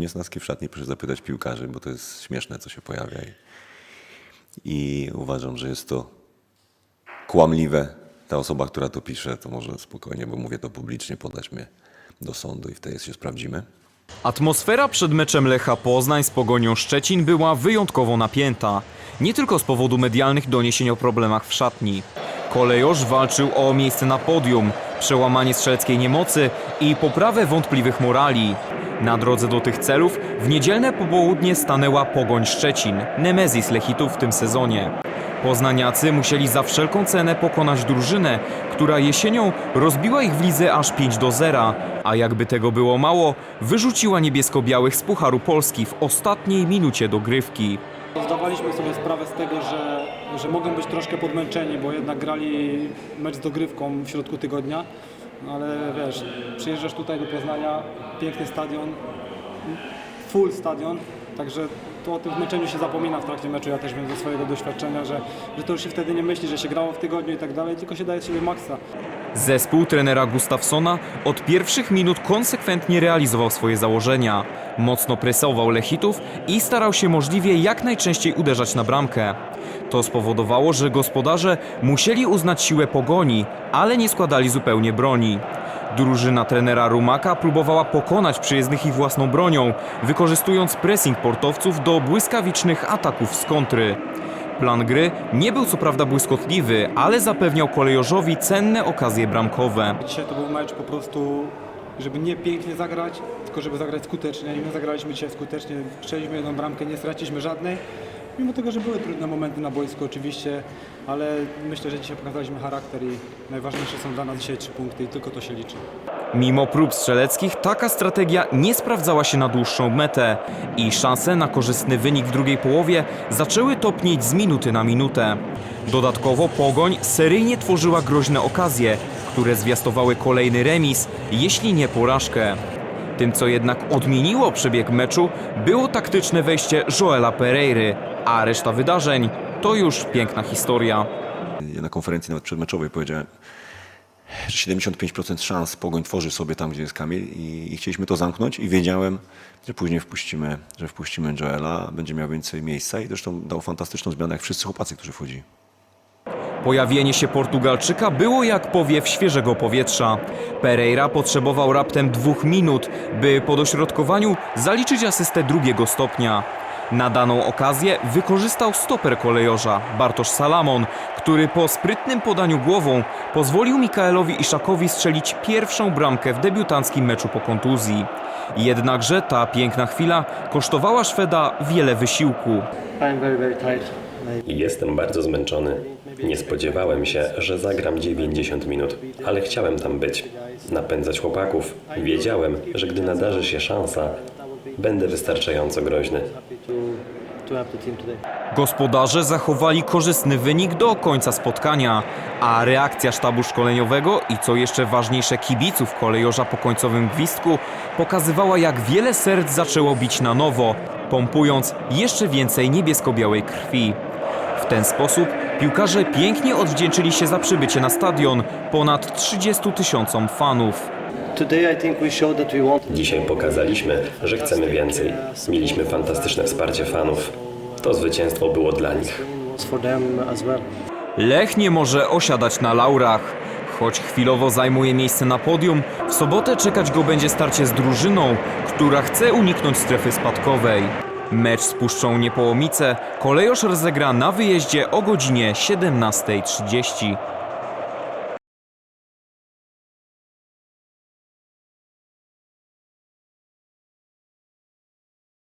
Niesnaski w szatni, proszę zapytać piłkarzy, bo to jest śmieszne, co się pojawia. I, I uważam, że jest to kłamliwe. Ta osoba, która to pisze, to może spokojnie, bo mówię to publicznie, podać mnie do sądu i wtedy się sprawdzimy. Atmosfera przed meczem Lecha Poznań z Pogonią Szczecin była wyjątkowo napięta. Nie tylko z powodu medialnych doniesień o problemach w szatni. Kolejorz walczył o miejsce na podium, przełamanie strzeleckiej niemocy i poprawę wątpliwych morali. Na drodze do tych celów w niedzielne popołudnie stanęła Pogoń Szczecin, nemezis Lechitów w tym sezonie. Poznaniacy musieli za wszelką cenę pokonać drużynę, która jesienią rozbiła ich w lidze aż 5 do 0, a jakby tego było mało, wyrzuciła niebiesko-białych z Pucharu Polski w ostatniej minucie dogrywki. Zdawaliśmy sobie sprawę z tego, że, że mogą być troszkę podmęczeni, bo jednak grali mecz z dogrywką w środku tygodnia. No ale wiesz, przyjeżdżasz tutaj do Poznania, piękny stadion, full stadion, także to o tym zmęczeniu się zapomina w trakcie meczu. Ja też wiem ze swojego doświadczenia, że, że to już się wtedy nie myśli, że się grało w tygodniu i tak dalej, tylko się daje z siebie maksa. Zespół trenera Gustafsona od pierwszych minut konsekwentnie realizował swoje założenia. Mocno presował Lechitów i starał się możliwie jak najczęściej uderzać na bramkę. To spowodowało, że gospodarze musieli uznać siłę pogoni, ale nie składali zupełnie broni. Drużyna trenera Rumaka próbowała pokonać przyjezdnych ich własną bronią, wykorzystując pressing portowców do błyskawicznych ataków z kontry. Plan gry nie był co prawda błyskotliwy, ale zapewniał kolejorzowi cenne okazje bramkowe. Dzisiaj to był mecz po prostu, żeby nie pięknie zagrać, tylko żeby zagrać skutecznie i my zagraliśmy dzisiaj skutecznie, strzeliśmy jedną bramkę, nie straciliśmy żadnej. Mimo tego, że były trudne momenty na boisku oczywiście, ale myślę, że dzisiaj pokazaliśmy charakter i najważniejsze są dla nas dzisiaj trzy punkty i tylko to się liczy. Mimo prób strzeleckich, taka strategia nie sprawdzała się na dłuższą metę i szanse na korzystny wynik w drugiej połowie zaczęły topnieć z minuty na minutę. Dodatkowo Pogoń seryjnie tworzyła groźne okazje, które zwiastowały kolejny remis, jeśli nie porażkę. Tym, co jednak odmieniło przebieg meczu, było taktyczne wejście Joela Pereiry, a reszta wydarzeń to już piękna historia. Ja na konferencji nawet przedmeczowej powiedziałem, że 75% szans Pogoń tworzy sobie tam, gdzie jest Kamil i, i chcieliśmy to zamknąć i wiedziałem, że później wpuścimy, że wpuścimy Joela, będzie miał więcej miejsca i zresztą dał fantastyczną zmianę, jak wszyscy chłopacy, którzy wchodzili. Pojawienie się Portugalczyka było jak powiew świeżego powietrza. Pereira potrzebował raptem dwóch minut, by po dośrodkowaniu zaliczyć asystę drugiego stopnia. Na daną okazję wykorzystał stoper kolejorza Bartosz Salamon, który po sprytnym podaniu głową pozwolił Mikaelowi Iszakowi strzelić pierwszą bramkę w debiutanckim meczu po kontuzji. Jednakże ta piękna chwila kosztowała Szweda wiele wysiłku. Jestem bardzo zmęczony. Nie spodziewałem się, że zagram 90 minut, ale chciałem tam być, napędzać chłopaków. Wiedziałem, że gdy nadarzy się szansa, będę wystarczająco groźny. Gospodarze zachowali korzystny wynik do końca spotkania, a reakcja sztabu szkoleniowego i co jeszcze ważniejsze kibiców kolejorza po końcowym gwizdku pokazywała jak wiele serc zaczęło bić na nowo, pompując jeszcze więcej niebiesko-białej krwi. W ten sposób piłkarze pięknie odwdzięczyli się za przybycie na stadion ponad 30 tysiącom fanów. Dzisiaj pokazaliśmy, że chcemy więcej. Mieliśmy fantastyczne wsparcie fanów. To zwycięstwo było dla nich. Lech nie może osiadać na laurach. Choć chwilowo zajmuje miejsce na podium, w sobotę czekać go będzie starcie z drużyną, która chce uniknąć strefy spadkowej. Mecz z Puszczą Niepołomice kolejorz rozegra na wyjeździe o godzinie 17.30.